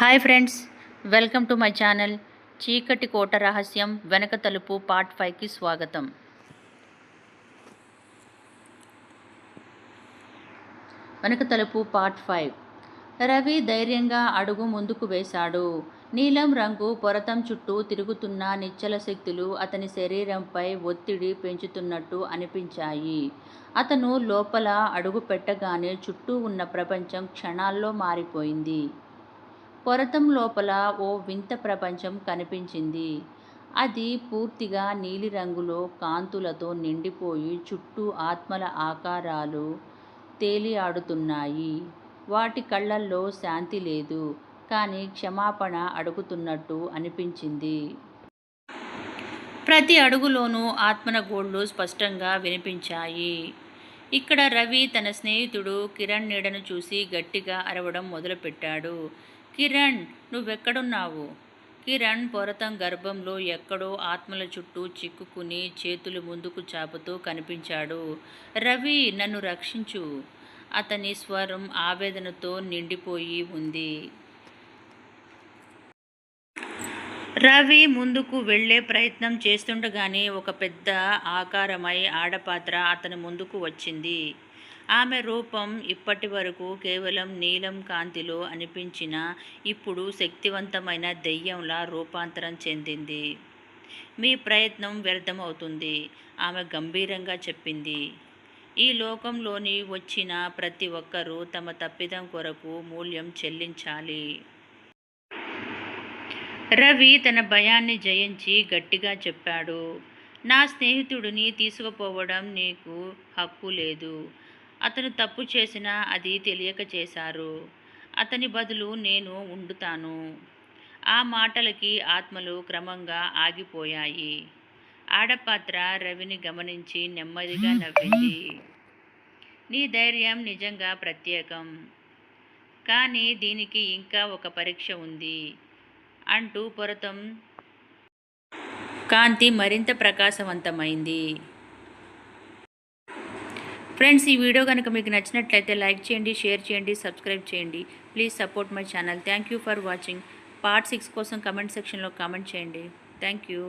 Hi friends welcome to my channel చీకటి కోట రహస్యం వెనక తలుపు పార్ట్ ఫైవ్కి స్వాగతం. వెనక తలుపు పార్ట్ ఫైవ్ రవి ధైర్యంగా అడుగు ముందుకు వేశాడు. నీలం రంగు పొరతం చుట్టూ తిరుగుతున్న నిశ్చల శక్తులు అతని శరీరంపై ఒత్తిడి పెంచుతున్నట్టు అనిపించాయి. అతను లోపల అడుగు పెట్టగానే చుట్టూ ఉన్న ప్రపంచం క్షణాల్లో మారిపోయింది. పొరతం లోపల ఓ వింత ప్రపంచం కనిపించింది. అది పూర్తిగా నీలిరంగులో కాంతులతో నిండిపోయి చుట్టూ ఆత్మల ఆకారాలు తేలియాడుతున్నాయి. వాటి కళ్ళల్లో శాంతి లేదు. కానీ క్షమాపణ అడుగుతున్నట్టు అనిపించింది. ప్రతి అడుగులోనూ ఆత్మన గోళ్ళు స్పష్టంగా వినిపించాయి. ఇక్కడ రవి తన స్నేహితుడు కిరణ్ నీడను చూసి గట్టిగా అరవడం మొదలుపెట్టాడు. కిరణ్ నువ్వెక్కడున్నావు? కిరణ్ పొరతం గర్భంలో ఎక్కడో ఆత్మల చుట్టూ చిక్కుకుని చేతులు ముందుకు చాపుతూ కనిపించాడు. రవి నన్ను రక్షించు. అతని స్వరం ఆవేదనతో నిండిపోయి ఉంది. రవి ముందుకు వెళ్ళే ప్రయత్నం చేస్తుండగానే ఒక పెద్ద ఆకారమై ఆడపాత్ర అతని ముందుకు వచ్చింది. ఆమె రూపం ఇప్పటి వరకు కేవలం నీలం కాంతిలో అనిపించిన ఇప్పుడు శక్తివంతమైన దెయ్యంలా రూపాంతరం చెందింది. మీ ప్రయత్నం వ్యర్థమవుతుంది ఆమె గంభీరంగా చెప్పింది. ఈ లోకంలోని వచ్చిన ప్రతి ఒక్కరూ తమ తప్పిదం కొరకు మూల్యం చెల్లించాలి. రవి తన భయాన్ని జయించి గట్టిగా చెప్పాడు. నా స్నేహితుడిని తీసుకుపోవడం నీకు హక్కు లేదు. అతను తప్పు చేసినా అది తెలియక చేశారు. అతని బదులు నేను ఉండుతాను. ఆ మాటలకి ఆత్మలు క్రమంగా ఆగిపోయాయి. ఆడపాత్ర రవిని గమనించి నెమ్మదిగా నవ్వింది. నీ ధైర్యం నిజంగా ప్రత్యేకం. కానీ దీనికి ఇంకా ఒక పరీక్ష ఉంది అంటూ పొరతం కాంతి మరింత ప్రకాశవంతమైంది. ఫ్రెండ్స్ ఈ వీడియో కనుక మీకు నచ్చినట్లయితే లైక్ చేయండి షేర్ చేయండి సబ్స్క్రైబ్ చేయండి. Please support my channel. Thank you for watching. Part six కోసం కమెంట్ సెక్షన్లో కామెంట్ చేయండి. Thank you.